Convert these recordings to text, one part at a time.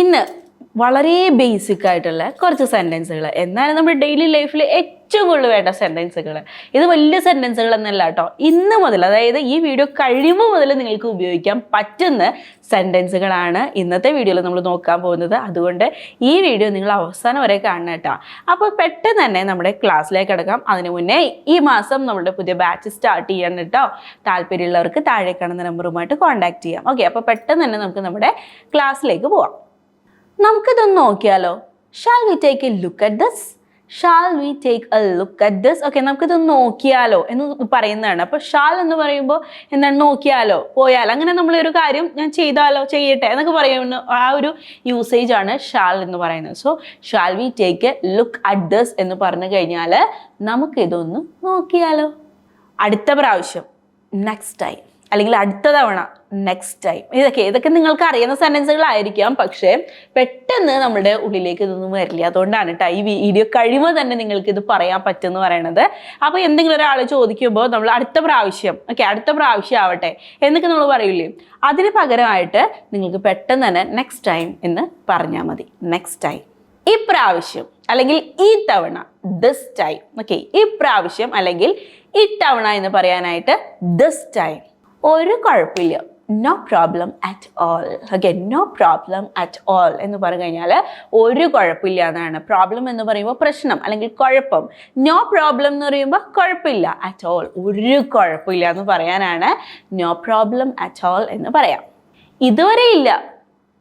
ഇന്ന് വളരെ ബേസിക് ആയിട്ടുള്ള കുറച്ച് സെന്റൻസുകൾ എന്നാലും നമ്മുടെ ഡെയിലി ലൈഫിൽ ഏറ്റവും കൂടുതൽ വേണ്ട സെന്റൻസുകൾ ഇത് വലിയ സെന്റൻസുകൾ എന്നല്ല കേട്ടോ ഇന്ന് മുതൽ അതായത് ഈ വീഡിയോ കഴിയുമ്പോൾ മുതൽ നിങ്ങൾക്ക് ഉപയോഗിക്കാൻ പറ്റുന്ന സെന്റൻസുകളാണ് ഇന്നത്തെ വീഡിയോയിൽ നമ്മൾ നോക്കാൻ പോകുന്നത്. അതുകൊണ്ട് ഈ വീഡിയോ നിങ്ങൾ അവസാനം വരെ കാണണം കേട്ടോ അപ്പോൾ പെട്ടെന്ന് തന്നെ നമ്മുടെ ക്ലാസ്സിലേക്ക് കിടക്കാം. അതിന് മുന്നേ ഈ മാസം നമ്മുടെ പുതിയ ബാച്ച് സ്റ്റാർട്ട് ചെയ്യണം കേട്ടോ താല്പര്യമുള്ളവർക്ക് താഴെ കാണുന്ന നമ്പറുമായിട്ട് കോൺടാക്ട് ചെയ്യാം. ഓക്കെ അപ്പോൾ പെട്ടെന്ന് തന്നെ നമുക്ക് നമ്മുടെ ക്ലാസ്സിലേക്ക് പോവാം. നമുക്കിതൊന്ന് നോക്കിയാലോ? Shall we take a look at this shall we take a look at this okay നമുക്കിതൊന്ന് നോക്കിയാലോ എന്ന് പറയുന്നതാണ്. അപ്പോൾ ഷാൽ എന്ന് പറയുമ്പോൾ എന്താണ് നോക്കിയാലോ? പോയാലോ. അങ്ങനെ നമ്മളൊരു കാര്യം ഞാൻ ചെയ്താലോ ചെയ്യട്ടെ എന്നൊക്കെ പറയുന്ന ആ ഒരു യൂസേജ് ആണ് ഷാൽ എന്ന് പറയുന്നത്. So shall we take a look at this എന്ന് പറഞ്ഞു കഴിഞ്ഞാൽ നമുക്കിതൊന്ന് നോക്കിയാലോ. അടുത്ത പ്രാവശ്യം. നെക്സ്റ്റ് ടൈം അല്ലെങ്കിൽ അടുത്ത തവണ നെക്സ്റ്റ് ടൈം ഇതൊക്കെ ഇതൊക്കെ നിങ്ങൾക്ക് അറിയുന്ന സെന്റൻസുകളായിരിക്കാം പക്ഷേ പെട്ടെന്ന് നമ്മുടെ ഉള്ളിലേക്ക് ഇതൊന്നും വരില്ല. അതുകൊണ്ടാണ് കേട്ടോ ഈ വീഡിയോ കഴിയുമ്പോൾ തന്നെ നിങ്ങൾക്ക് ഇത് പറയാൻ പറ്റുമെന്ന് പറയണത്. അപ്പോൾ എന്തെങ്കിലും ഒരാൾ ചോദിക്കുമ്പോൾ നമ്മൾ അടുത്ത പ്രാവശ്യം ഓക്കെ അടുത്ത പ്രാവശ്യം ആവട്ടെ എന്നൊക്കെ നമ്മൾ പറയില്ലേ അതിന് പകരമായിട്ട് നിങ്ങൾക്ക് പെട്ടെന്ന് തന്നെ നെക്സ്റ്റ് ടൈം എന്ന് പറഞ്ഞാൽ മതി. നെക്സ്റ്റ് ടൈം ഇപ്രാവശ്യം അല്ലെങ്കിൽ ഈ തവണ ദിസ് ടൈം ഓക്കെ ഇപ്രാവശ്യം അല്ലെങ്കിൽ ഈ തവണ എന്ന് പറയാനായിട്ട് ദിസ് ടൈം ഒരു കുഴപ്പമില്ല. No problem at all okay no problem at all എന്ന് പറഞ്ഞു കഴിഞ്ഞാൽ ഒരു കുഴപ്പമില്ല എന്നാണ്. പ്രോബ്ലം എന്ന് പറയുമ്പോൾ പ്രശ്നം അല്ലെങ്കിൽ കുഴപ്പം. നോ പ്രോബ്ലം എന്ന് പറയുമ്പോൾ കുഴപ്പമില്ല അറ്റ് ഓൾ ഒരു കുഴപ്പമില്ല എന്ന് പറയാനാണ് നോ പ്രോബ്ലം അറ്റ് ഓൾ എന്ന് പറയാം. ഇതുവരെ ഇല്ല.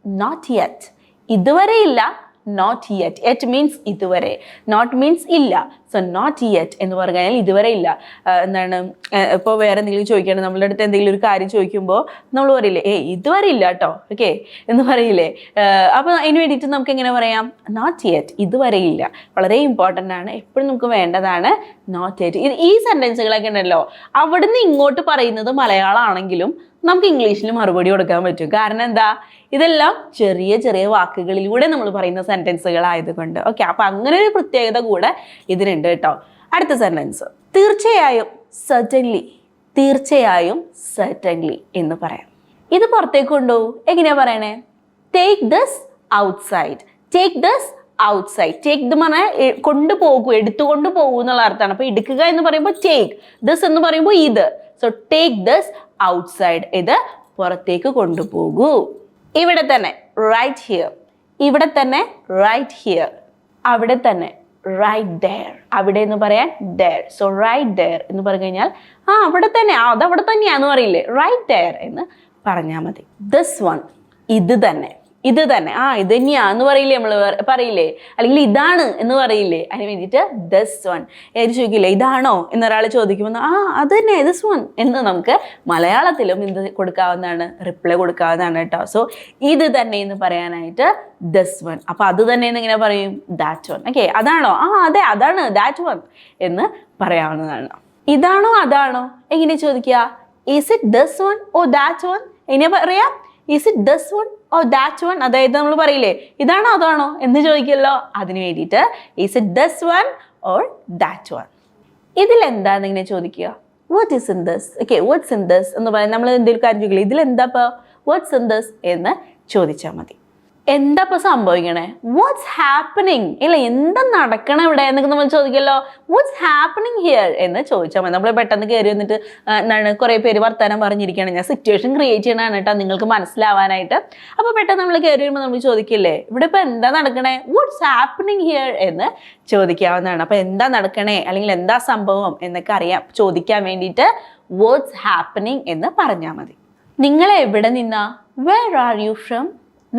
നോട്ട് യെറ്റ് ഇതുവരെ ഇല്ല. നോട്ട് യെറ്റ് യെറ്റ് മീൻസ് ഇതുവരെ. നോട്ട് മീൻസ് ഇല്ല. സോ നോട്ട് യെറ്റ് എന്ന് പറഞ്ഞാൽ ഇതുവരെ ഇല്ല. എന്താണ്? ഇപ്പോൾ വേറെ എന്തെങ്കിലും ചോദിക്കണം നമ്മളുടെ അടുത്ത് എന്തെങ്കിലും ഒരു കാര്യം ചോദിക്കുമ്പോൾ നമ്മൾ പറയില്ലേ ഏ ഇതുവരെ ഇല്ല കേട്ടോ ഓക്കെ എന്ന് പറയില്ലേ. അപ്പോൾ അതിന് വേണ്ടിയിട്ട് നമുക്ക് എങ്ങനെ പറയാം? നോട്ട് യെറ്റ് ഇതുവരെ ഇല്ല. വളരെ ഇമ്പോർട്ടന്റ് ആണ്. എപ്പോഴും നമുക്ക് വേണ്ടതാണ് നോട്ട് യെറ്റ് ഈ സെന്റൻസുകളൊക്കെ ഉണ്ടല്ലോ. അവിടുന്ന് ഇങ്ങോട്ട് പറയുന്നത് മലയാളമാണെങ്കിലും നമുക്ക് ഇംഗ്ലീഷിൽ മറുപടി കൊടുക്കാൻ പറ്റും. കാരണം എന്താ? ഇതെല്ലാം ചെറിയ ചെറിയ വാക്കുകളിലൂടെ നമ്മൾ പറയുന്ന സെന്റൻസുകൾ ആയതുകൊണ്ട് ഓക്കെ അപ്പോൾ അങ്ങനെ ഒരു പ്രത്യേകത കൂടെ ഇതിനുണ്ട് കേട്ടോ. അടുത്ത സെന്റൻസ് തീർച്ചയായും സർട്ടൻലി തീർച്ചയായും സർട്ടൻലി എന്ന് പറയാം. ഇത് പുറത്തേക്ക് കൊണ്ടുപോകും എങ്ങനെയാ പറയണേ? Take this outside take this outside take the പറഞ്ഞാൽ കൊണ്ടുപോകൂ എടുത്തുകൊണ്ട് പോകൂ എന്നുള്ള അർത്ഥമാണ്. അപ്പൊ എടുക്കുക എന്ന് പറയുമ്പോൾ ടേക്ക് ദസ് എന്ന് പറയുമ്പോൾ ഇത്. സോ ടേക്ക് ദിസ് ഔട്ട്സൈഡ് ഇത് പുറത്തേക്ക് കൊണ്ടുപോകൂ. ഇവിടെ തന്നെ റൈറ്റ് ഹിയർ ഇവിടെ തന്നെ റൈറ്റ് ഹിയർ അവിടെ തന്നെ റൈറ്റ് ഡെയർ അവിടെ എന്ന് പറയാൻ ഡെയർ സോ റൈറ്റ് ഡെയർ എന്ന് പറഞ്ഞു കഴിഞ്ഞാൽ ആ അവിടെ തന്നെ ആ അത് അവിടെ തന്നെയാന്ന് പറയില്ലേ? റൈറ്റ് ഡെയർ എന്ന് പറഞ്ഞാൽ മതി. ദിസ് വൺ ഇത് തന്നെ. ഇത് തന്നെ. ആ ഇത് തന്നെയാന്ന് പറയില്ലേ നമ്മൾ പറയില്ലേ? അല്ലെങ്കിൽ ഇതാണ് എന്ന് പറയില്ലേ? അതിന് വേണ്ടിയിട്ട് ദസ് വൺ ഏത് ചോദിക്കില്ലേ? ഇതാണോ എന്നൊരാൾ ചോദിക്കുമ്പോൾ ആ അത് തന്നെ ദിസ് വൺ എന്ന് നമുക്ക് മലയാളത്തിലും ഇത് കൊടുക്കാവുന്നതാണ് റിപ്ലൈ കൊടുക്കാവുന്നതാണ് കേട്ടോ. സോ ഇത് തന്നെ എന്ന് പറയാനായിട്ട് ദസ് വൺ അപ്പോൾ അത് തന്നെ എന്ന് ഇങ്ങനെ പറയും? ദാറ്റ് വൺ ഓക്കെ അതാണോ? ആ അതെ അതാണ് ദാറ്റ് വൺ എന്ന് പറയാവുന്നതാണ്. ഇതാണോ അതാണോ? എങ്ങനെ ചോദിക്കുക? Is it this one or that one എങ്ങനെ പറയാ? Is it this one or that one അതായത് നമ്മൾ പറയില്ലേ ഇതാണോ അതാണോ എന്ന് ചോദിക്കല്ലോ അതിന് വേണ്ടിയിട്ട് is it this one or that one ഇതിൽ എന്താന്ന് ഇങ്ങനെ ചോദിക്കുക? What is in this okay what's in this എന്ന് പറയാൻ നമ്മൾ എന്തെങ്കിലും കാര്യം ചോദിക്കില്ല ഇതിൽ എന്താ ഇപ്പോൾ വാട്ട്സ് ഇൻ ദസ് എന്ന് ചോദിച്ചാൽ മതി. എന്താ ഇപ്പൊ സംഭവിക്കണേ? വാട്ട്സ് ഹാപ്പനിങ് ഇല്ല എന്താ നടക്കണം ഇവിടെ എന്നൊക്കെ നമ്മൾ ചോദിക്കല്ലോ വാട്ട്സ് ഹാപ്പനിങ് ഹിയർ എന്ന് ചോദിച്ചാൽ മതി. നമ്മൾ പെട്ടെന്ന് കയറി വന്നിട്ട് എന്താണ് കുറേ പേര് വർത്താനം പറഞ്ഞിരിക്കുകയാണ്. ഞാൻ സിറ്റുവേഷൻ ക്രിയേറ്റ് ചെയ്യണതാണ് കേട്ടോ നിങ്ങൾക്ക് മനസ്സിലാവാനായിട്ട്. അപ്പോൾ പെട്ടെന്ന് നമ്മൾ കയറി വരുമ്പോൾ നമ്മൾ ചോദിക്കില്ലേ ഇവിടെ ഇപ്പോൾ എന്താ നടക്കണേ? വാട്ട്സ് ഹാപ്പനിങ് ഹിയർ എന്ന് ചോദിക്കാവുന്നതാണ്. അപ്പോൾ എന്താ നടക്കണേ? അല്ലെങ്കിൽ എന്താ സംഭവം? എന്നൊക്കെ അറിയാം ചോദിക്കാൻ വേണ്ടിയിട്ട് വാട്ട്സ് ഹാപ്പനിങ് എന്ന് പറഞ്ഞാൽ മതി. നിങ്ങൾ എവിടെ നിന്നാ? വേർ ആർ യു ഫ്രം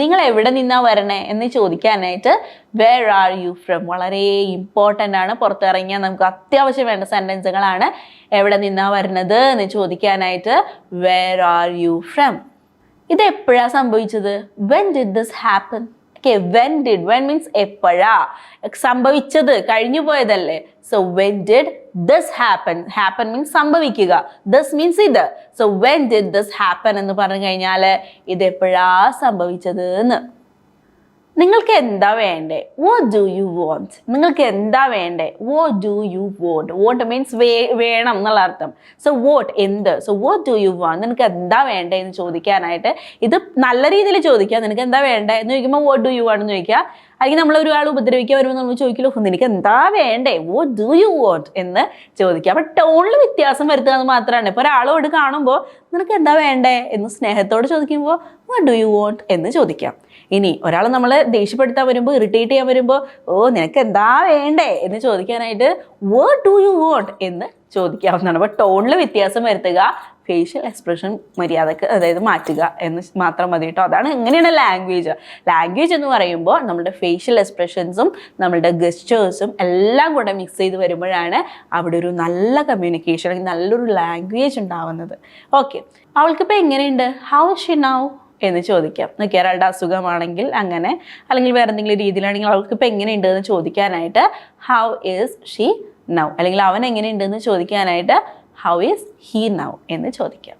നിങ്ങൾ എവിടെ നിന്നാ വരണേ എന്ന് ചോദിക്കാനായിട്ട് വേർ ആർ യു ഫ്രം വളരെ ഇമ്പോർട്ടന്റ് ആണ്. പുറത്തിറങ്ങിയാൽ നമുക്ക് അത്യാവശ്യം വേണ്ട സെന്റൻസുകളാണ് എവിടെ നിന്നാ വരുന്നത് എന്ന് ചോദിക്കാനായിട്ട് വേർ ആർ യു ഫ്രം ഇത് എപ്പോഴാ സംഭവിച്ചത്? When did this happen okay when did when means എപ്പോഴാ? സംഭവിച്ചത് കഴിഞ്ഞു പോയതല്ലേ? So when did this happen happen means സംഭവിക്കുക. ദസ് മീൻസ് ഇത്. So when did this happen എന്ന് പറഞ്ഞു കഴിഞ്ഞാൽ ഇത് എപ്പോഴാ സംഭവിച്ചത് എന്ന്. നിങ്ങൾക്ക് എന്താ വേണ്ടേ? വോ ഡു യു വോണ്ട് നിങ്ങൾക്ക് എന്താ വേണ്ടേ? What do you want what means വേ വേണം എന്നുള്ള അർത്ഥം. സോ വോട്ട് എന്ത്? So what do you want നിനക്ക് എന്താ വേണ്ടേ എന്ന് ചോദിക്കാനായിട്ട് ഇത് നല്ല രീതിയിൽ ചോദിക്കുക. നിനക്ക് എന്താ വേണ്ടേ എന്ന് ചോദിക്കുമ്പോൾ വോട്ട് ഡു യു ആണെന്ന് ചോദിക്കുക. അല്ലെങ്കിൽ നമ്മൾ ഒരാൾ ഉപദ്രവിക്കാൻ വരുമ്പോൾ നമ്മൾ ചോദിക്കലോ നിനക്ക് എന്താ വേണ്ടേ? വാട്ട് ഡു യു വോട്ട് എന്ന് ചോദിക്കുക അപ്പം ടോണിൽ വ്യത്യാസം വരുത്തുക എന്ന് മാത്രമാണ് ഇപ്പോൾ ഒരാളോട് കാണുമ്പോൾ നിനക്ക് എന്താ വേണ്ടേ? എന്ന് സ്നേഹത്തോട് ചോദിക്കുമ്പോൾ വാട്ട് ഡു യു വോണ്ട് എന്ന് ചോദിക്കാം. ഇനി ഒരാൾ നമ്മൾ ദേഷ്യപ്പെടുത്താൻ വരുമ്പോൾ ഇറിറ്റേറ്റ് ചെയ്യാൻ വരുമ്പോൾ ഓ നിനക്ക് എന്താ വേണ്ടേ? എന്ന് ചോദിക്കാനായിട്ട് വാട്ട് ഡു യു വോണ്ട് എന്ന് ചോദിക്കാവുന്നതാണ്. അപ്പോൾ ടോണിൽ വ്യത്യാസം വരുത്തുക ഫേഷ്യൽ എക്സ്പ്രഷൻ മര്യാദയ്ക്ക് അതായത് മാറ്റുക എന്ന് മാത്രം മതി കേട്ടോ അതാണ് ഇങ്ങനെയാണ് ലാംഗ്വേജ് ലാംഗ്വേജ് എന്ന് പറയുമ്പോൾ നമ്മുടെ ഫേഷ്യൽ എക്സ്പ്രഷൻസും നമ്മുടെ ഗസ്റ്റേഴ്സും എല്ലാം കൂടെ മിക്സ് ചെയ്ത് വരുമ്പോഴാണ് അവിടെ ഒരു നല്ല കമ്മ്യൂണിക്കേഷൻ അല്ലെങ്കിൽ നല്ലൊരു ലാംഗ്വേജ് ഉണ്ടാവുന്നത്. ഓക്കെ അവൾക്കിപ്പോൾ എങ്ങനെയുണ്ട്? ഹൗ ഷി നൗ എന്ന് ചോദിക്കാം. നോക്കി ഒരാളുടെ അസുഖമാണെങ്കിൽ അങ്ങനെ അല്ലെങ്കിൽ വേറെ എന്തെങ്കിലും രീതിയിലാണെങ്കിൽ അവൾക്ക് ഇപ്പം എങ്ങനെയുണ്ട് എന്ന് ചോദിക്കാനായിട്ട് ഹൗ ഈസ് ഷീ നൗ അല്ലെങ്കിൽ അവൻ എങ്ങനെയുണ്ട് എന്ന് ചോദിക്കാനായിട്ട് ഹൗ ഈസ് ഹീ നൗ എന്ന് ചോദിക്കാം.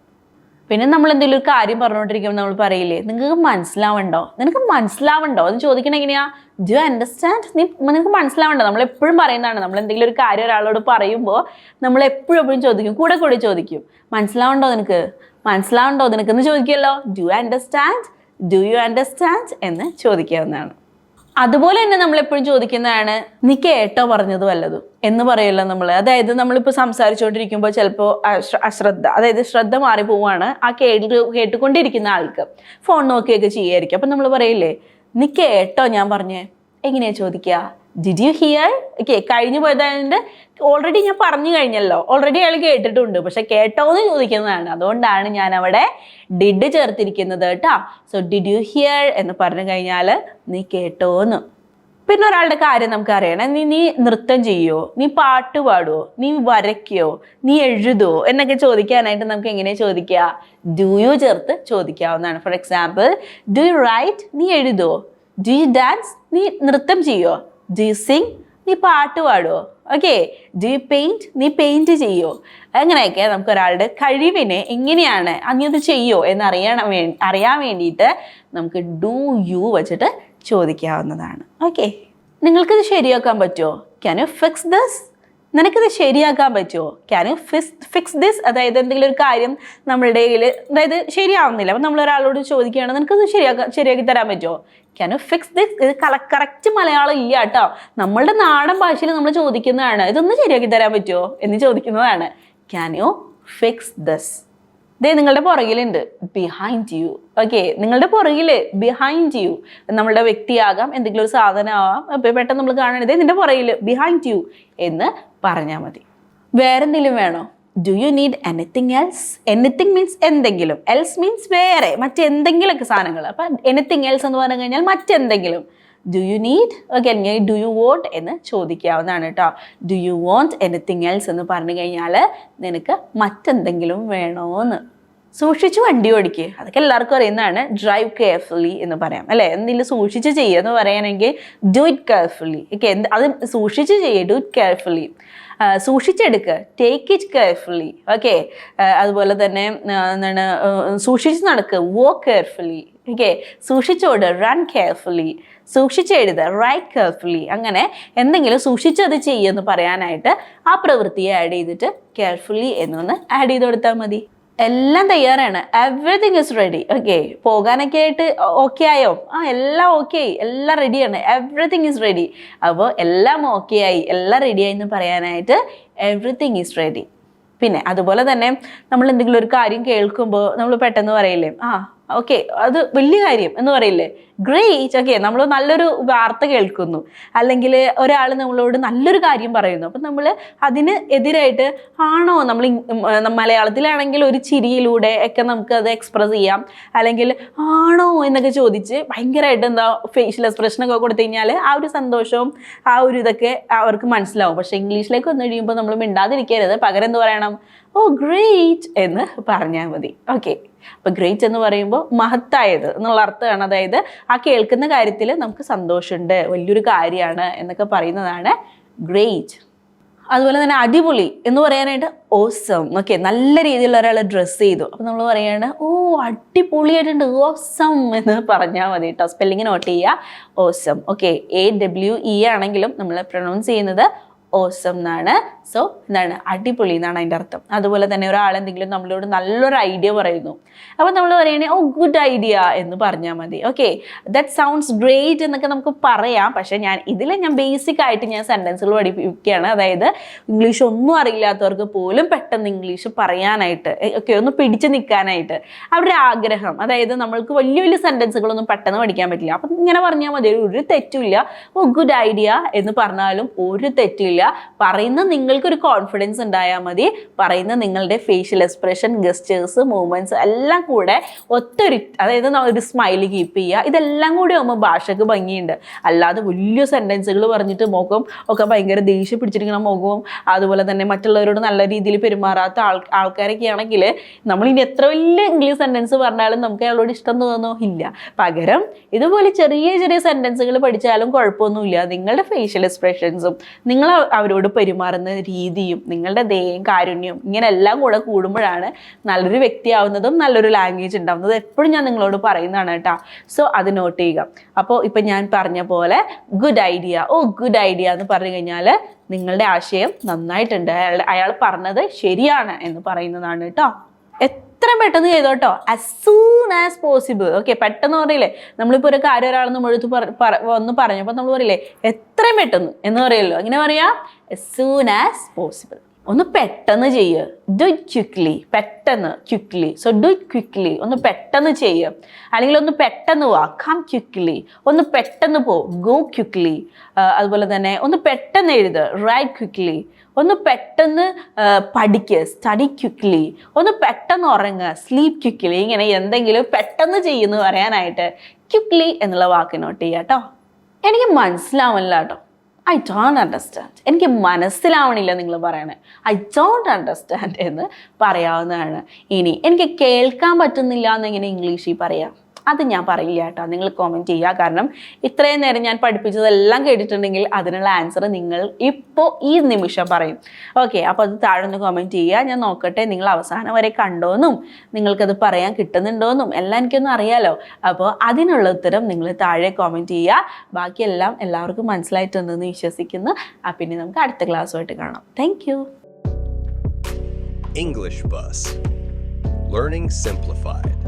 പിന്നെ നമ്മൾ എന്തെങ്കിലും ഒരു കാര്യം പറഞ്ഞുകൊണ്ടിരിക്കുമ്പോൾ നമ്മൾ പറയില്ലേ നിങ്ങൾക്ക് മനസ്സിലാവണ്ടോ? നിനക്ക് മനസ്സിലാവണ്ടോ? എന്ന് ചോദിക്കണ എങ്ങനെയാ? ഡു അണ്ടർസ്റ്റാൻഡ് നീ നിനക്ക് മനസ്സിലാവണ്ടോ? നമ്മൾ എപ്പോഴും പറയുന്നതാണ് നമ്മൾ എന്തെങ്കിലും ഒരു കാര്യം ഒരാളോട് പറയുമ്പോൾ നമ്മൾ എപ്പോഴും എപ്പോഴും ചോദിക്കും കൂടെ കൂടെ ചോദിക്കും. മനസ്സിലാവണ്ടോ നിനക്ക്? മനസ്സിലാവണ്ടോ നിനക്ക്? എന്ന് ചോദിക്കുമല്ലോ. Do understand do you understand എന്ന് ചോദിക്കാവുന്നതാണ്. അതുപോലെ തന്നെ നമ്മൾ എപ്പോഴും ചോദിക്കുന്നതാണ് നീ കേട്ടോ പറഞ്ഞത് വല്ലതും? എന്ന് പറയല്ലോ നമ്മൾ അതായത് നമ്മളിപ്പോൾ സംസാരിച്ചുകൊണ്ടിരിക്കുമ്പോൾ ചിലപ്പോൾ അശ്ര- അശ്രദ്ധ അതായത് ശ്രദ്ധ മാറി പോവാണ് ആ കേട്ട് കേട്ടുകൊണ്ടിരിക്കുന്ന ആൾക്ക്. ഫോൺ നോക്കിയൊക്കെ ചെയ്യായിരിക്കും. അപ്പം നമ്മൾ പറയില്ലേ നീ കേട്ടോ ഞാൻ പറഞ്ഞേ? എങ്ങനെയാ ചോദിക്കുക ഡിഡ് യു ഹിയർ ഓക്കെ കഴിഞ്ഞു പോയതായതുകൊണ്ട് ഓൾറെഡി ഞാൻ പറഞ്ഞു കഴിഞ്ഞല്ലോ. ഓൾറെഡി അയാൾ കേട്ടിട്ടുണ്ട്. പക്ഷെ കേട്ടോ എന്ന് ചോദിക്കുന്നതാണ്. അതുകൊണ്ടാണ് ഞാൻ അവിടെ ഡിഡ് ചേർത്തിരിക്കുന്നത് കേട്ടോ. സോ ഡിഡ് യു ഹിയർ എന്ന് പറഞ്ഞു കഴിഞ്ഞാൽ നീ കേട്ടോ എന്ന് പിന്നെ ഒരാളുടെ കാര്യം നമുക്ക് അറിയണം നീ നീ നൃത്തം ചെയ്യുമോ നീ പാട്ട് പാടുമോ നീ വരയ്ക്കോ നീ എഴുതുമോ എന്നൊക്കെ ചോദിക്കാനായിട്ട് നമുക്ക് എങ്ങനെ ചോദിക്കുക? ഡു യു ചേർത്ത് ചോദിക്കാവുന്നതാണ്. For example do you write നീ എഴുതുമോ ഡു യു ഡാൻസ് നീ നൃത്തം ചെയ്യുമോ ഡു യു സിങ് നീ പാട്ട് പാടുമോ ഓക്കെ ഡു യു പെയിന്റ് നീ പെയിന്റ് ചെയ്യുമോ അങ്ങനെയൊക്കെ നമുക്ക് ഒരാളുടെ കഴിവിനെ എങ്ങനെയാണ് അങ്ങനത് ചെയ്യോ എന്ന് അറിയണം വേ അറിയാൻ വേണ്ടിയിട്ട് നമുക്ക് ഡു യു വെച്ചിട്ട് ചോദിക്കാവുന്നതാണ്. ഓക്കെ നിങ്ങൾക്കിത് ശരിയാക്കാൻ പറ്റുമോ ക്യാൻ യു ഫിക്സ് ദിസ് നിനക്കിത് ശരിയാക്കാൻ പറ്റുമോ can you fix fix this അതായത് എന്തെങ്കിലും ഒരു കാര്യം നമ്മളുടെ കയ്യിൽ അതായത് ശരിയാവുന്നില്ല. അപ്പം നമ്മൾ ഒരാളോട് ചോദിക്കുകയാണ് നിനക്കത് ശരിയാക്കാൻ ശരിയാക്കി തരാൻ പറ്റുമോ ക്യാൻ ഫിക്സ് ദിസ് ഇത് കറക്റ്റ് മലയാളം ഇല്ല കേട്ടോ. നമ്മളുടെ നാടൻ ഭാഷയിൽ നമ്മൾ ചോദിക്കുന്നതാണ്. ഇതൊന്ന് ശരിയാക്കി തരാൻ പറ്റുമോ എന്ന് ചോദിക്കുന്നതാണ്. ക്യാൻ യു ഫിക്സ് ദിസ് ദേ നിങ്ങളുടെ പുറകിലുണ്ട്. ബിഹൈൻഡ് യു ഓക്കെ നിങ്ങളുടെ പുറകിൽ ബിഹൈൻഡ് യു നമ്മളുടെ വ്യക്തിയാകാം എന്തെങ്കിലും ഒരു സാധനമാവാം അപ്പോൾ പെട്ടെന്ന് നമ്മൾ കാണണത് നിന്റെ പുറകിൽ ബിഹൈൻഡ് യു എന്ന് പറഞ്ഞാൽ മതി. വേറെന്തെങ്കിലും വേണോ? Do you need anything else anything means എന്തെങ്കിലും. എൽസ് മീൻസ് വേറെ. മറ്റെന്തെങ്കിലുമൊക്കെ സാധനങ്ങൾ. അപ്പം എനിത്തിങ് എൽസ് എന്ന് പറഞ്ഞു കഴിഞ്ഞാൽ മറ്റെന്തെങ്കിലും. ഡു യു നീഡ് ഓക്കെ അല്ലെങ്കിൽ ഡു യു വോണ്ട് എന്ന് ചോദിക്കാവുന്നതാണ് കേട്ടോ do you want anything else എന്ന് പറഞ്ഞു കഴിഞ്ഞാൽ നിനക്ക് മറ്റെന്തെങ്കിലും വേണോന്ന്. സൂക്ഷിച്ച് വണ്ടി ഓടിക്കുക അതൊക്കെ എല്ലാവർക്കും അറിയുന്നതാണ്. ഡ്രൈവ് കെയർഫുള്ളി എന്ന് പറയാം. അല്ലേ? എന്തെങ്കിലും സൂക്ഷിച്ച് ചെയ്യുക എന്ന് പറയുകയാണെങ്കിൽ ഡു ഇറ്റ് കെയർഫുള്ളി ഓക്കെ എന്ത് അത് സൂക്ഷിച്ച് ചെയ്യുക ഡു ഇറ്റ് കെയർഫുള്ളി സൂക്ഷിച്ചെടുക്കുക ടേക്ക് ഇറ്റ് കെയർഫുള്ളി ഓക്കെ അതുപോലെ തന്നെ എന്താണ് സൂക്ഷിച്ച് നടക്കുക വോക്ക് കെയർഫുള്ളി ഓക്കെ സൂക്ഷിച്ചോട്. റൺ കെയർഫുള്ളി സൂക്ഷിച്ച് എഴുതുക റൈറ്റ് കെയർഫുള്ളി അങ്ങനെ എന്തെങ്കിലും സൂക്ഷിച്ചത് ചെയ്യുമെന്ന് പറയാനായിട്ട് ആ പ്രവൃത്തിയെ ആഡ് ചെയ്തിട്ട് കെയർഫുള്ളി എന്നൊന്ന് ആഡ് ചെയ്ത് കൊടുത്താൽ മതി. എല്ലാം തയ്യാറാണ്. എവറിഥിങ് ഇസ് റെഡി ഓക്കെ പോകാനൊക്കെ ആയിട്ട് ഓക്കെ ആയോ? ആ എല്ലാം ഓക്കെ ആയി എല്ലാം റെഡിയാണ് എവറിഥിങ് ഇസ് റെഡി അപ്പോൾ എല്ലാം ഓക്കെ ആയി. എല്ലാം റെഡി ആയി എന്ന് പറയാനായിട്ട് എവറിഥിങ് ഈസ് റെഡി പിന്നെ അതുപോലെ തന്നെ നമ്മൾ എന്തെങ്കിലും ഒരു കാര്യം കേൾക്കുമ്പോൾ നമ്മൾ പെട്ടെന്ന് പറയില്ലേ ആ ഓക്കെ അത് വലിയ കാര്യം എന്ന് പറയില്ലേ? ഗ്രേറ്റ് ഓക്കെ നമ്മൾ നല്ലൊരു വാർത്ത കേൾക്കുന്നു. അല്ലെങ്കിൽ ഒരാൾ നമ്മളോട് നല്ലൊരു കാര്യം പറയുന്നു. അപ്പം നമ്മൾ അതിന് എതിരായിട്ട് ആണോ നമ്മൾ മലയാളത്തിലാണെങ്കിൽ ഒരു ചിരിയിലൂടെ ഒക്കെ നമുക്ക് അത് എക്സ്പ്രസ് ചെയ്യാം. അല്ലെങ്കിൽ ആണോ എന്നൊക്കെ ചോദിച്ച് ഭയങ്കരമായിട്ട് എന്താ ഫേഷ്യൽ എക്സ്പ്രഷനൊക്കെ കൊടുത്തു കഴിഞ്ഞാൽ ആ ഒരു സന്തോഷവും ആ ഒരു ഇതൊക്കെ അവർക്ക് മനസ്സിലാവും. പക്ഷേ ഇംഗ്ലീഷിലേക്ക് വന്നു കഴിയുമ്പോൾ നമ്മൾ മിണ്ടാതിരിക്കരുത്. പകരം എന്ത് പറയണം? ഓ ഗ്രേറ്റ് എന്ന് പറഞ്ഞാൽ മതി. ഓക്കെ അപ്പോൾ ഗ്രേറ്റ് എന്ന് പറയുമ്പോൾ മഹത്തായത് എന്നുള്ള അർത്ഥമാണ്. അതായത് ആ കേൾക്കുന്ന കാര്യത്തിൽ നമുക്ക് സന്തോഷമുണ്ട് വലിയൊരു കാര്യമാണ് എന്നൊക്കെ പറയുന്നതാണ് ഗ്രേറ്റ് അതുപോലെ തന്നെ അടിപൊളി എന്ന് പറയാനായിട്ട് ഓസം ഓക്കെ നല്ല രീതിയിലുള്ള ഒരാൾ ഡ്രസ്സ് ചെയ്തു. അപ്പം നമ്മൾ പറയുകയാണ് ഓ അടിപൊളിയായിട്ടുണ്ട് ഓസം എന്ന് പറഞ്ഞാൽ മതി കേട്ടോ സ്പെല്ലിങ് നോട്ട് ചെയ്യുക awesome okay A W E ആണെങ്കിലും നമ്മൾ പ്രൊണൗൺസ് ചെയ്യുന്നത് ഓസം എന്നാണ് സോ എന്താണ് അടിപൊളി എന്നാണ് അതിന്റെ അർത്ഥം. അതുപോലെ തന്നെ ഒരാൾ എന്തെങ്കിലും നമ്മളോട് നല്ലൊരു ഐഡിയ പറയുന്നു. അപ്പോൾ നമ്മൾ പറയണേ ഓ ഗുഡ് ഐഡിയ എന്ന് പറഞ്ഞാൽ മതി. ഓക്കെ ദാറ്റ് സൗണ്ട്സ് ഗ്രേറ്റ് എന്നൊക്കെ നമുക്ക് പറയാം. പക്ഷേ ഞാൻ ഇതിൽ ഞാൻ ബേസിക് ആയിട്ട് ഞാൻ സെന്റൻസുകൾ പഠിപ്പിക്കുകയാണ്. അതായത് ഇംഗ്ലീഷ് ഒന്നും അറിയില്ലാത്തവർക്ക് പോലും പെട്ടെന്ന് ഇംഗ്ലീഷ് പറയാനായിട്ട് ഓക്കെ ഒന്ന് പിടിച്ചു നിൽക്കാനായിട്ട് അവരുടെ ആഗ്രഹം. അതായത് നമ്മൾക്ക് വലിയ വലിയ സെന്റൻസുകളൊന്നും പെട്ടെന്ന് പഠിക്കാൻ പറ്റില്ല. അപ്പം ഇങ്ങനെ പറഞ്ഞാൽ മതി. ഒരു തെറ്റുമില്ല ഓ ഗുഡ് ഐഡിയ എന്ന് പറഞ്ഞാലും ഒരു തെറ്റില്ല പറയുന്ന നിങ്ങൾക്കൊരു കോൺഫിഡൻസ് ഉണ്ടായാൽ മതി. പറയുന്ന നിങ്ങളുടെ ഫേഷ്യൽ എക്സ്പ്രഷൻ ഗസ്റ്റേഴ്സ് മൂവ്മെന്റ്സ് എല്ലാം കൂടെ ഒത്തൊരു അതായത് ഒരു സ്മൈൽ കീപ്പ് ചെയ്യുക. ഇതെല്ലാം കൂടി ആകുമ്പോൾ ഭാഷയ്ക്ക് ഭംഗിയുണ്ട്. അല്ലാതെ വലിയ സെന്റൻസുകൾ പറഞ്ഞിട്ട് മുഖം ഒക്കെ ഭയങ്കര ദേഷ്യം പിടിച്ചിരിക്കുന്ന മുഖവും അതുപോലെ തന്നെ മറ്റുള്ളവരോട് നല്ല രീതിയിൽ പെരുമാറാത്ത ആൾ ആൾക്കാരൊക്കെ ആണെങ്കിൽ നമ്മൾ ഇനി എത്ര വലിയ ഇംഗ്ലീഷ് സെന്റൻസ് പറഞ്ഞാലും നമുക്ക് അയാളോട് ഇഷ്ടം തോന്നുന്നോ? ഇല്ല. പകരം ഇതുപോലെ ചെറിയ ചെറിയ സെന്റൻസുകൾ പഠിച്ചാലും കുഴപ്പമൊന്നുമില്ല. നിങ്ങളുടെ ഫേഷ്യൽ എക്സ്പ്രഷൻസും നിങ്ങൾ അവരോട് പെരുമാറുന്ന രീതിയും നിങ്ങളുടെ ദയം കാരുണ്യവും ഇങ്ങനെ എല്ലാം കൂടെ കൂടുമ്പോഴാണ് നല്ലൊരു വ്യക്തിയാവുന്നതും നല്ലൊരു ലാംഗ്വേജ് ഉണ്ടാവുന്നത് എപ്പോഴും ഞാൻ നിങ്ങളോട് പറയുന്നതാണ് കേട്ടോ. സോ അത് നോട്ട് ചെയ്യുക. അപ്പോൾ ഇപ്പം ഞാൻ പറഞ്ഞ പോലെ good idea oh good idea എന്ന് പറഞ്ഞു കഴിഞ്ഞാൽ നിങ്ങളുടെ ആശയം നന്നായിട്ടുണ്ട്. അയാൾ അയാൾ പറഞ്ഞത് ശരിയാണ് എന്ന് പറയുന്നതാണ് കേട്ടോ. എത്രയും പെട്ടെന്ന് ചെയ്തോട്ടോ. As soon as possible okay പെട്ടെന്ന് പറയില്ലേ? നമ്മളിപ്പോൾ ഒരു കാര്യം ഒരാൾ നമ്മൾ എടുത്ത് വന്ന് പറഞ്ഞു. വന്ന് നമ്മൾ പറയില്ലേ എത്രയും പെട്ടെന്ന്. എന്ന് പറയല്ലോ. അങ്ങനെ പറയാം? As സൂൺ ആസ് പോസിബിൾ ഒന്ന് പെട്ടെന്ന് ചെയ്യുക ഡു ക്വിക്ലി പെട്ടെന്ന്. ക്വിക്ലി സോ ഡു ക്വിക്ലി ഒന്ന് പെട്ടെന്ന് ചെയ്യുക അല്ലെങ്കിൽ ഒന്ന് പെട്ടെന്ന് വാ. കം ക്വിക്ലി ഒന്ന് പെട്ടെന്ന് പോ. ഗോ ക്വിക്ലി അതുപോലെ തന്നെ ഒന്ന് പെട്ടെന്ന് എഴുതുക റൈറ്റ് ക്വിക്ലി ഒന്ന് പെട്ടെന്ന് പഠിക്കുക സ്റ്റഡി ക്വിക്ക്ലി ഒന്ന് പെട്ടെന്ന് ഉറങ്ങുക സ്ലീപ്പ് ക്വിക്ക്ലി ഇങ്ങനെ എന്തെങ്കിലും പെട്ടെന്ന് ചെയ്യുന്നു പറയാനായിട്ട് ക്വിക്ലി എന്നുള്ള വാക്ക് നോട്ട് ചെയ്യുക കേട്ടോ എനിക്ക് മനസ്സിലാവില്ല കേട്ടോ ഐ ഡോണ്ട് അണ്ടർസ്റ്റാൻഡ് എനിക്ക് മനസ്സിലാവണില്ല നിങ്ങൾ പറയണേ. ഐ ഡോണ്ട് അണ്ടർസ്റ്റാൻഡ് എന്ന് പറയാവുന്നതാണ്. ഇനി എനിക്ക് കേൾക്കാൻ പറ്റുന്നില്ല എന്നിങ്ങനെ ഇംഗ്ലീഷിൽ പറയാം? അത് ഞാൻ പറയില്ല കേട്ടോ. നിങ്ങൾ കോമെന്റ് ചെയ്യുക. കാരണം ഇത്രയും നേരം ഞാൻ പഠിപ്പിച്ചതെല്ലാം കേട്ടിട്ടുണ്ടെങ്കിൽ അതിനുള്ള ആൻസർ നിങ്ങൾ ഇപ്പോൾ ഈ നിമിഷം പറയും. ഓക്കെ അപ്പോൾ അത് താഴെ ഒന്ന് കോമെന്റ് ചെയ്യുക. ഞാൻ നോക്കട്ടെ നിങ്ങൾ അവസാനം വരെ കണ്ടോന്നും നിങ്ങൾക്കത് പറയാൻ കിട്ടുന്നുണ്ടോന്നും എല്ലാം എനിക്കൊന്നും അറിയാലോ. അപ്പോൾ അതിനുള്ള ഉത്തരം നിങ്ങൾ താഴെ കോമെന്റ് ചെയ്യുക. ബാക്കിയെല്ലാം എല്ലാവർക്കും മനസ്സിലായിട്ടുണ്ടെന്ന് വിശ്വസിക്കുന്നു. പിന്നെ നമുക്ക് അടുത്ത ക്ലാസ്സുമായിട്ട് കാണാം. Thank you English Bus. Learning Simplified.